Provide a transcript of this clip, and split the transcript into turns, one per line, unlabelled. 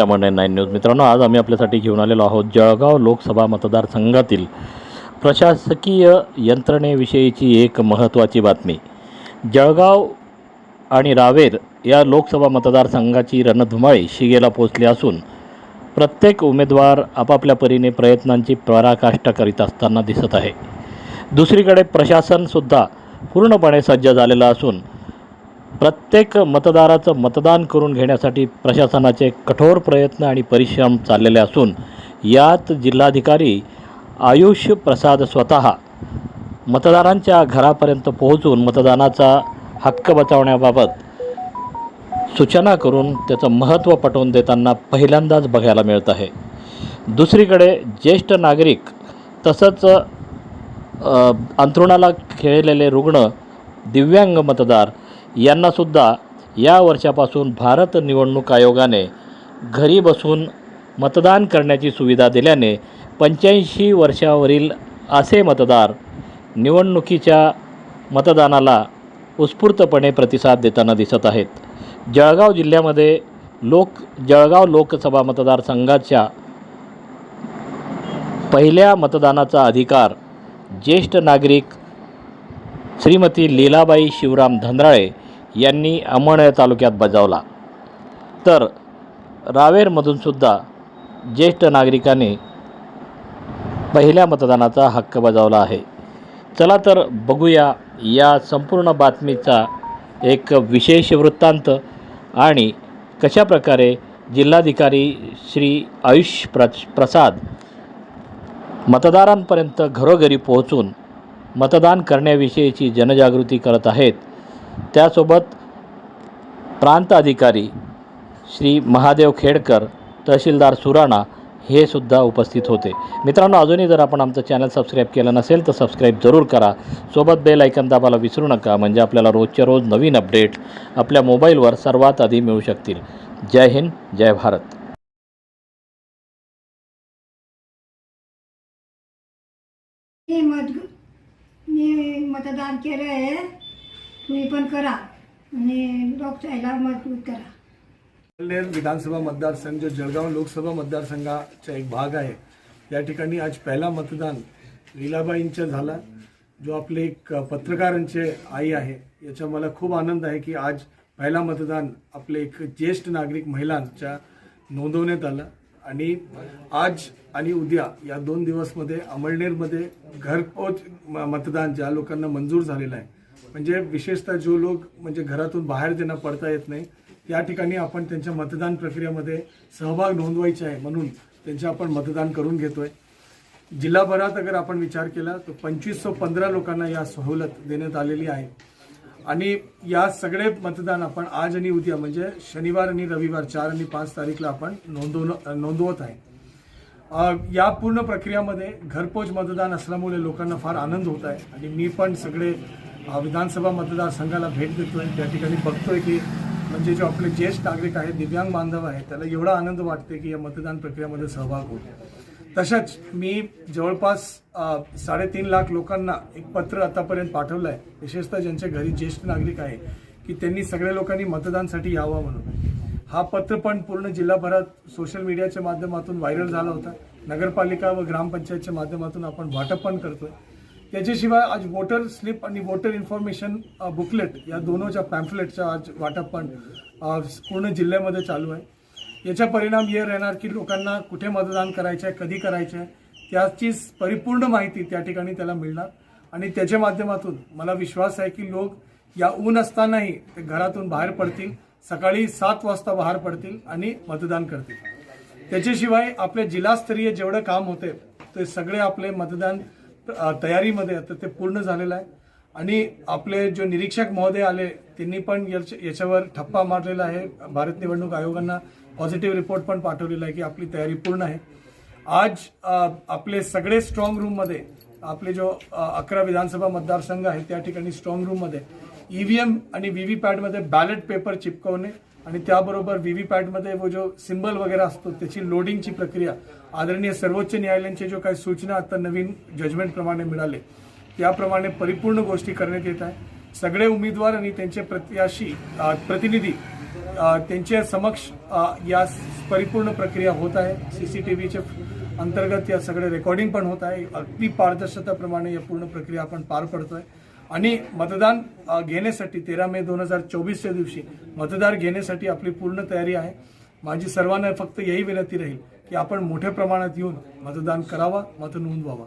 सीतामढे nine news मित्रांनो आज आम्ही आपल्यासाठी घेऊन आलेलो आहोत जळगाव लोकसभा मतदारसंघातील प्रशासकीय यंत्रणेविषयीची एक महत्त्वाची बातमी. जळगाव आणि रावेर या लोकसभा मतदारसंघाची रणधुमाळी शिगेला पोचली असून प्रत्येक उमेदवार आपापल्या परीने प्रयत्नांची पराकाष्ठा करीत असताना दिसत आहे. दुसरीकडे प्रशासनसुद्धा पूर्णपणे सज्ज झालेलं असून प्रत्येक मतदाराचं मतदान करून घेण्यासाठी प्रशासनाचे कठोर प्रयत्न आणि परिश्रम चाललेले असून यात जिल्हाधिकारी आयुष प्रसाद स्वतः मतदारांच्या घरापर्यंत पोहोचून मतदानाचा हक्क बचावण्याबाबत सूचना करून त्याचं महत्त्व पटवून देताना पहिल्यांदाच बघायला मिळत आहे. दुसरीकडे ज्येष्ठ नागरिक तसंच अंथरुणाला खेळलेले रुग्ण दिव्यांग मतदार यांनासुद्धा या वर्षापासून भारत निवडणूक आयोगाने घरी बसून मतदान करण्याची सुविधा दिल्याने पंच्याऐंशी वर्षावरील असे मतदार निवडणुकीच्या मतदानाला उत्स्फूर्तपणे प्रतिसाद देताना दिसत आहेत. जळगाव जिल्ह्यामध्ये लोक जळगाव लोकसभा मतदारसंघाच्या पहिल्या मतदानाचा अधिकार ज्येष्ठ नागरिक श्रीमती लीलाबाई शिवराम धंद्राळे यांनी अमळनेर तालुक्यात बजावला. तर रावेरमधूनसुद्धा ज्येष्ठ नागरिकाने पहिल्या मतदानाचा हक्क बजावला आहे. चला तर बघूया या संपूर्ण बातमीचा एक विशेष वृत्तांत आणि कशाप्रकारे जिल्हाधिकारी श्री आयुष प्र प्रसाद मतदारांपर्यंत घरोघरी पोहोचून मतदान करण्याविषयीची जनजागृती करत आहेत. त्यासोबत प्रांत अधिकारी श्री महादेव खेडकर तहसीलदार सुराणा हे सुद्धा उपस्थित होते. मित्रांनो अजूनही जर आपण आमचं चॅनल सबस्क्राईब केलं नसेल तर सबस्क्राईब जरूर करा. सोबत बेल ऐकन दाबायला विसरू नका म्हणजे आपल्याला रोजच्या रोज नवीन अपडेट आपल्या मोबाईलवर सर्वात आधी मिळू शकतील. जय हिंद जय भारत.
हे मी मतदान केलं आहे तुम्ही पण करा. आणि लोकशाहीला मजबूत करा.
विधानसभा मतदारसंघ जो जळगाव लोकसभा मतदारसंघाचा एक भाग आहे. या ठिकाणी आज पहिला मतदान लीलाबाईंचा झाला. जो आपले एक पत्रकारांचे आई आहे. याचा मला खूप आनंद आहे की आज पहिला मतदान आपले एक ज्येष्ठ नागरिक महिलांच्या नोंदवण्यात आलं. आणि आज आणि उद्या या दोन दिवसमध्ये अमळनेरमध्ये घरपोच म- मतदान ज्या लोकांना मंजूर झालेलं आहे. म्हणजे विशेषतः जो लोक म्हणजे घरातून बाहेर ज्यांना पडता येत नाही त्या ठिकाणी आपण त्यांच्या मतदान प्रक्रियेमध्ये सहभाग नोंदवायचा आहे म्हणून त्यांचे आपण मतदान करून घेतोय. जिल्हाभरात अगर आपण विचार केला तर पंचवीस पंधरा लोकांना या सवलत देण्यात आलेली आहे. आणि या सगळे मतदान आपण आज आणि उद्या म्हणजे शनिवार आणि रविवार चार आणि पाच तारीखला आपण नोंदवणं नोंदवत आहे. या पूर्ण प्रक्रियामध्ये घरपोच मतदान असल्यामुळे लोकांना फार आनंद होत आहे. आणि मी पण सगळे विधानसभा मतदारसंघाला भेट देतोय. त्या ठिकाणी बघतोय की म्हणजे जो आपले ज्येष्ठ नागरिक आहेत दिव्यांग बांधव आहे त्याला एवढा आनंद वाटते की या मतदान प्रक्रियेमध्ये सहभाग होतो तशाच मी जवळपास साडेतीन लाख लोकांना एक पत्र आतापर्यंत पाठवलं आहे विशेषतः ज्यांच्या घरी ज्येष्ठ नागरिक आहे की त्यांनी सगळ्या लोकांनी मतदानसाठी यावं म्हणून. हा पत्र पण पूर्ण जिल्हाभरात सोशल मीडियाच्या माध्यमातून व्हायरल झाला होता. नगरपालिका व ग्रामपंचायतच्या माध्यमातून आपण वाटप पण करतो त्याच्याशिवाय आज वोटर स्लिप आणि वोटर इन्फॉर्मेशन बुकलेट या दोनोंच्या पॅम्फलेटचं आज वाटप पण पूर्ण जिल्ह्यामध्ये चालू आहे. याचा परिणाम हे राहणार की लोकांना कुठे मतदान करायचं आहे कधी करायचं आहे त्याची परिपूर्ण माहिती त्या ठिकाणी त्याला मिळणार. आणि त्याच्या माध्यमातून मला विश्वास आहे की लोक या ऊन असतानाही ते घरातून बाहेर पडतील सकाळी सात वाजता बाहेर पडतील आणि मतदान करतील. त्याच्याशिवाय आपले जिल्हास्तरीय जेवढं काम होते ते सगळे आपले मतदान तयारीमध्ये आता ते पूर्ण झालेलं आहे. आणि आपले जो निरीक्षक महोदय आले त्यांनी पण याच्या- याच्यावर ठप्पा मारलेला आहे. भारत निवडणूक आयोगांना पॉझिटिव्ह रिपोर्ट पण पाठवलेला आहे की आपली तयारी पूर्ण आहे. आज आपले सगळे स्ट्रॉंग रूममध्ये आपले जो अकरा विधानसभा मतदारसंघ आहे त्या ठिकाणी स्ट्रॉंग रूममध्ये ई व्ही एम आणि वी व्ही पॅडमध्ये बॅलेट पेपर चिपकवणे आणि त्याबरोबर वी व्ही पॅडमध्ये वो जो सिम्बल वगैरे असतो त्याची लोडिंगची प्रक्रिया आदरणीय सर्वोच्च न्यायालयांचे जो काही सूचना आता नवीन जजमेंटप्रमाणे मिळाले त्याप्रमाणे परिपूर्ण गोष्टी करण्यात येत आहे. सगळे उमेदवार आणि त्यांचे प्रत्याशी प्रतिनिधी त्यांच्या समक्ष या परिपूर्ण प्रक्रिया होत आहे. सी सी टी व्हीच्या अंतर्गत या सगळे रेकॉर्डिंग पण होत आहे. अगदी पारदर्शकताप्रमाणे या पूर्ण प्रक्रिया आपण पार पडतोय. आणि मतदान घेण्यासाठी तेरा मे दोन हजार चोवीसच्या दिवशी मतदार घेण्यासाठी आपली पूर्ण तयारी आहे. माझी सर्वांना फक्त यही विनंती राहील की आपण मोठ्या प्रमाणात येऊन मतदान करावा मत नोंदवावा.